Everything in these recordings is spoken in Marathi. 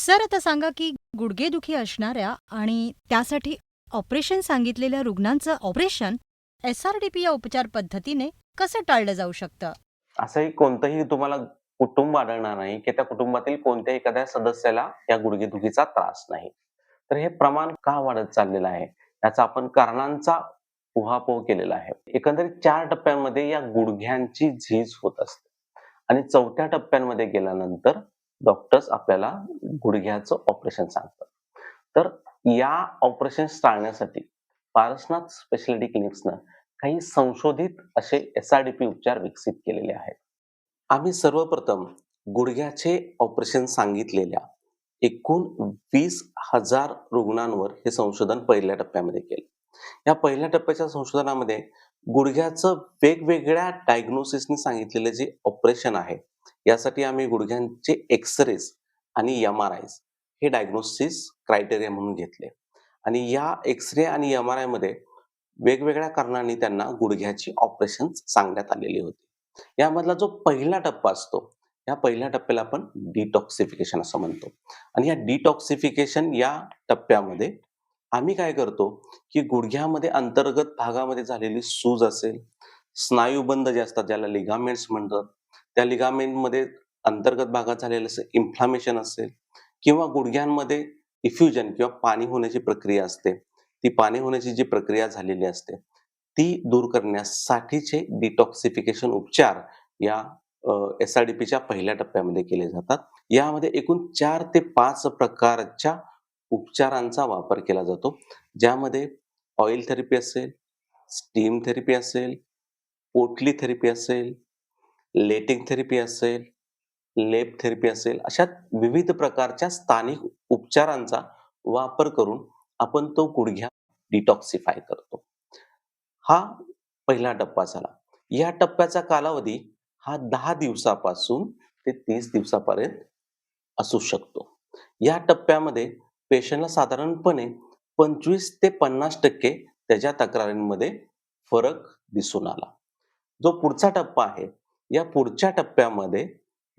सर आता सांगा की गुडघेदुखी असणाऱ्या आणि त्यासाठी ऑपरेशन सांगितलेल्या रुग्णांचं operation S R D P या उपचार पद्धतीने कसं टाळलं जाऊ शकतं? असंही कोणतंही तुम्हाला कुटुंब आढळणार नाही की त्या कुटुंबातील कोणत्याही एखाद्या सदस्याला या गुडघेदुखीचा त्रास नाही. तर हे प्रमाण का वाढत चाललेलं आहे? याचा आपण कारणांचा उहापोह केलेला आहे. एकंदरीत चार टप्प्यांमध्ये या गुडघ्यांची झीज होत असते. आणि चौथ्या टप्प्यांमध्ये गेल्यानंतर डॉक्टर्स आपल्याला गुडघ्याचं ऑपरेशन सांगतात. तर या ऑपरेशन टाळण्यासाठी पारसनाथ स्पेशालिटी क्लिनिक्सनं काही संशोधित असे एस आर डी पी उपचार विकसित केलेले आहेत. आम्ही सर्वप्रथम गुडघ्याचे ऑपरेशन सांगितलेल्या एकूण वीस हजार रुग्णांवर हे संशोधन पहिल्या टप्प्यामध्ये केलं. या पहिल्या टप्प्याच्या संशोधनामध्ये गुडघ्याचं वेगवेगळ्या डायग्नोसिसने सांगितलेले जे ऑपरेशन आहे यासाठी आम्ही गुडघ्यांचे एक्सरेज आणि एम आर आयज हे डायग्नोसिस क्रायटेरिया म्हणून घेतले. आणि या एक्सरे आणि एम आर आयमध्ये वेगवेगळ्या कारणांनी त्यांना गुडघ्याची ऑपरेशन सांगण्यात आलेली होती. यामधला जो पहिला टप्पा असतो या पहिल्या टप्प्याला आपण डिटॉक्सिफिकेशन असं म्हणतो. आणि या डिटॉक्सिफिकेशन या टप्प्यामध्ये आम्ही काय करतो की गुडघ्यामध्ये अंतर्गत भागामध्ये झालेली सूज असेल स्नायूबंद जे असतात ज्याला लिगामेंट्स म्हणतात त्या लिगामेंटमध्ये अंतर्गत भागात झालेलं असं इन्फ्लामेशन असेल किंवा गुडघ्यांमध्ये इफ्युजन किंवा पाणी होण्याची प्रक्रिया असते. ती पाणी होण्याची जी प्रक्रिया झालेली असते ती दूर करण्यासाठीचे डिटॉक्सिफिकेशन उपचार या एस आर डी पीच्या पहिल्या टप्प्यामध्ये केले जातात. यामध्ये एकूण चार ते पाच प्रकारच्या उपचारांचा वापर केला जातो ज्यामध्ये ऑइल थेरपी असेल स्टीम थेरपी असेल पोटली थेरपी असेल लेटिंग थेरपी असेल लेप थेरपी असेल अशा विविध प्रकारच्या स्थानिक उपचारांचा वापर करून आपण तो गुडघ्या डिटॉक्सिफाय करतो. हा पहिला टप्पा झाला. या टप्प्याचा कालावधी हा दहा दिवसापासून ते तीस दिवसापर्यंत असू शकतो. या टप्प्यामध्ये पेशंटला साधारणपणे पंचवीस ते पन्नास टक्के त्याच्या तक्रारींमध्ये फरक दिसून आला. जो पुढचा टप्पा आहे या पुढच्या टप्प्यामध्ये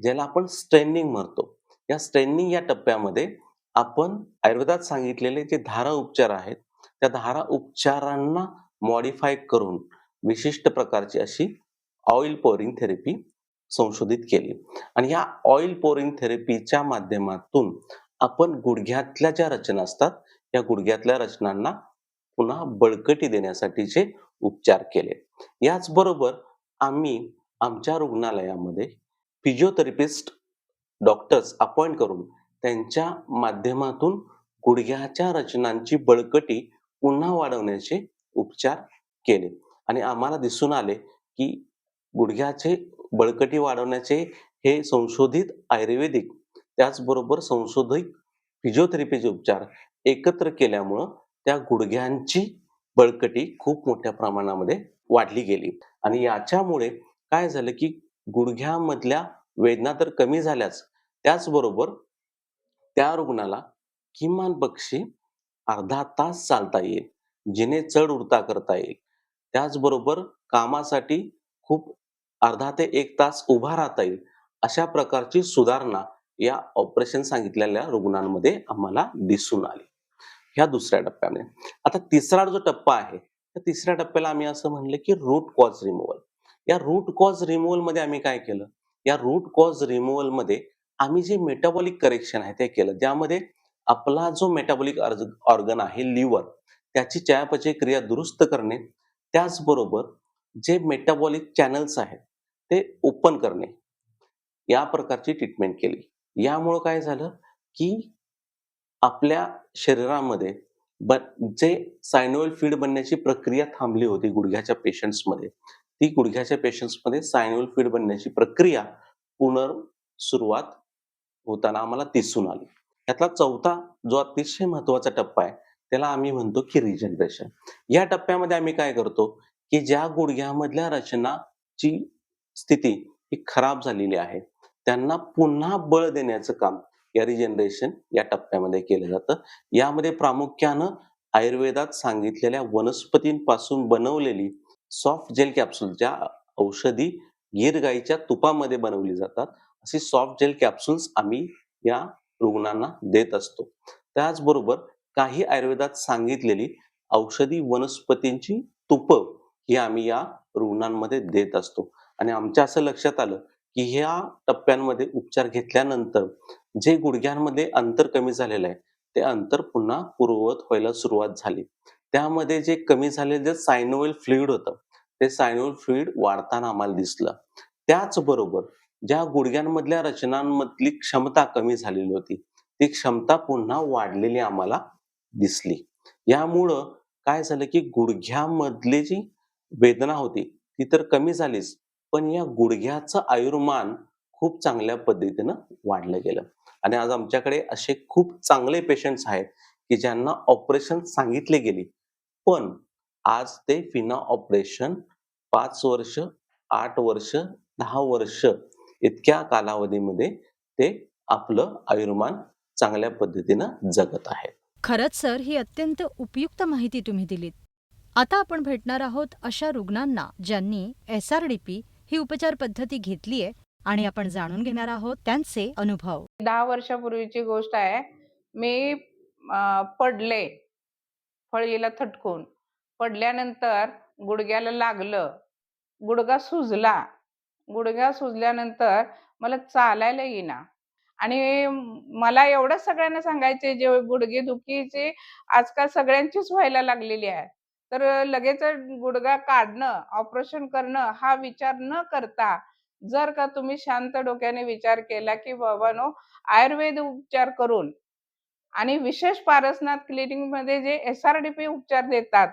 ज्याला आपण स्ट्रेनिंग म्हणतो. या स्ट्रेनिंग या टप्प्यामध्ये आपण आयुर्वेदात सांगितलेले जे धारा उपचार आहेत त्या धारा उपचारांना मॉडिफाय करून विशिष्ट प्रकारची अशी ऑइल पोरिंग थेरपी संशोधित केली. आणि या ऑइल पोरिंग थेरपीच्या माध्यमातून आपण गुडघ्यातल्या ज्या रचना असतात या गुडघ्यातल्या रचनांना पुन्हा बळकटी देण्यासाठीचे उपचार केले. याचबरोबर आम्ही आमच्या रुग्णालयामध्ये फिजिओथेरपिस्ट डॉक्टर्स अपॉइंट करून त्यांच्या माध्यमातून गुडघ्याच्या रचनांची बळकटी पुन्हा वाढवण्याचे उपचार केले. आणि आम्हाला दिसून आले की गुडघ्याचे बळकटी वाढवण्याचे हे संशोधित आयुर्वेदिक त्याचबरोबर संशोधित फिजिओथेरपीचे उपचार एकत्र केल्यामुळं त्या गुडघ्यांची बळकटी खूप मोठ्या प्रमाणामध्ये वाढली गेली. आणि याच्यामुळे काय झालं की गुडघ्यामधल्या वेदना तर कमी झाल्याच. त्याचबरोबर त्या रुग्णाला किमान पक्षी अर्धा तास चालता येईल जिने चढ उडता करता येईल. त्याचबरोबर कामासाठी खूप अर्धा ते एक तास उभा राहता येईल अशा प्रकारची सुधारणा या ऑपरेशन सांगितलेल्या रुग्णांमध्ये आम्हाला दिसून आली. ह्या दुसऱ्या टप्प्यामध्ये. आता तिसरा जो टप्पा आहे त्या तिसऱ्या टप्प्याला आम्ही असं म्हणलं की रूट कॉज रिमूव्हल या रूट कॉज रिमूव्हलमध्ये आम्ही काय केलं? या रूट कॉज रिमूव्हलमध्ये आम्ही जे मेटाबॉलिक करेक्शन आहे ते केलं. ज्यामध्ये आपला जो मेटाबॉलिक ऑर्गन आहे लिव्हर त्याची चयापचय क्रिया दुरुस्त करणे त्याचबरोबर जे मेटाबॉलिक चॅनल्स आहेत ते ओपन करणे या प्रकारची ट्रीटमेंट केली. यामुळं काय झालं की आपल्या शरीरामध्ये ब जे सायनोल फीड बनण्याची प्रक्रिया थांबली होती गुडघ्याच्या पेशंट्समध्ये ती गुडघ्याच्या पेशंट्समध्ये सायन्युअल फीड बनण्याची प्रक्रिया पुनर सुरुवात होताना आम्हाला दिसून आली. यातला चौथा जो अतिशय महत्त्वाचा टप्पा आहे त्याला आम्ही म्हणतो की रिजनरेशन या टप्प्यामध्ये आम्ही काय करतो की ज्या गुडघ्यामधल्या रचनाची स्थिती ही खराब झालेली आहे त्यांना पुन्हा बळ देण्याचं काम या रिजनरेशन या टप्प्यामध्ये केलं जातं. यामध्ये प्रामुख्यानं आयुर्वेदात सांगितलेल्या वनस्पतींपासून बनवलेली सॉफ्ट जेल कॅप्सूल ज्या औषधी गीर गाईच्या तुपामध्ये बनवली जातात. अशी सॉफ्ट जेल कॅप्सूल्स आम्ही या रुग्णांना देत असतो. त्याचबरोबर काही आयुर्वेदात सांगितलेली औषधी वनस्पतींची तुपं ही आम्ही या रुग्णांमध्ये देत असतो. आणि आमच्या असं लक्षात आलं की ह्या टप्प्यांमध्ये उपचार घेतल्यानंतर जे गुडघ्यांमध्ये अंतर कमी झालेलं आहे ते अंतर पुन्हा पूर्ववत व्हायला सुरुवात झाली. त्यामध्ये जे कमी झालेलं जे सायनोवेल फ्लुईड होतं ते सायनोवेल फ्लुईड वाढताना आम्हाला दिसलं. त्याचबरोबर ज्या गुडघ्यांमधल्या रचनांमधली क्षमता कमी झालेली होती ती क्षमता पुन्हा वाढलेली आम्हाला दिसली. यामुळं काय झालं की गुडघ्यामधली जी वेदना होती ती तर कमी झालीच पण या गुडघ्याचं आयुर्मान खूप चांगल्या पद्धतीनं वाढलं गेलं. आणि आज आमच्याकडे असे खूप चांगले पेशंट्स आहेत की ज्यांना ऑपरेशन सांगितले गेले पण आज ते विना ऑपरेशन पाच वर्ष आठ वर्ष दहा वर्ष इतक्या कालावधीमध्ये ते आपलं आयुर्मान चांगल्या पद्धतीनं जगत आहेत. खरंच सर ही अत्यंत उपयुक्त माहिती तुम्ही दिलीत. आता आपण भेटणार आहोत अशा रुग्णांना ज्यांनी एस आर डी पी ही उपचार पद्धती घेतलीय आणि आपण जाणून घेणार आहोत त्यांचे अनुभव. दहा वर्षापूर्वीची गोष्ट आहे. मी पडले फळीला थटकून. पडल्यानंतर गुडघ्याला लागलं. गुडघा सुजला. गुडघा सुजल्यानंतर मला चालायला येईना. आणि मला एवढं सगळ्यांना सांगायचे जे गुडघे दुखीचे आजकाल सगळ्यांचीच व्हायला लागलेली आहे. तर लगेच गुडघा काढणं ऑपरेशन करणं हा विचार न करता जर का तुम्ही शांत डोक्याने विचार केला की बाबानो आयुर्वेद उपचार करून आणि विशेष पारसनाथ क्लिनिकमध्ये जे एस आर डी पी उपचार देतात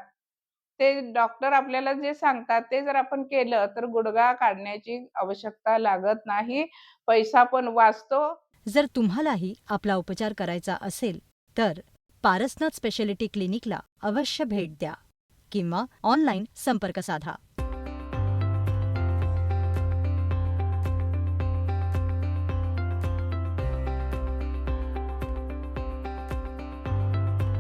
ते डॉक्टर आपल्याला जे सांगतात ते जर आपण केलं तर गुडघा काढण्याची आवश्यकता लागत नाही. पैसा पण वाचतो. जर तुम्हालाही आपला उपचार करायचा असेल तर पारसनाथ स्पेशालिटी क्लिनिकला अवश्य भेट द्या किंवा ऑनलाईन संपर्क साधा.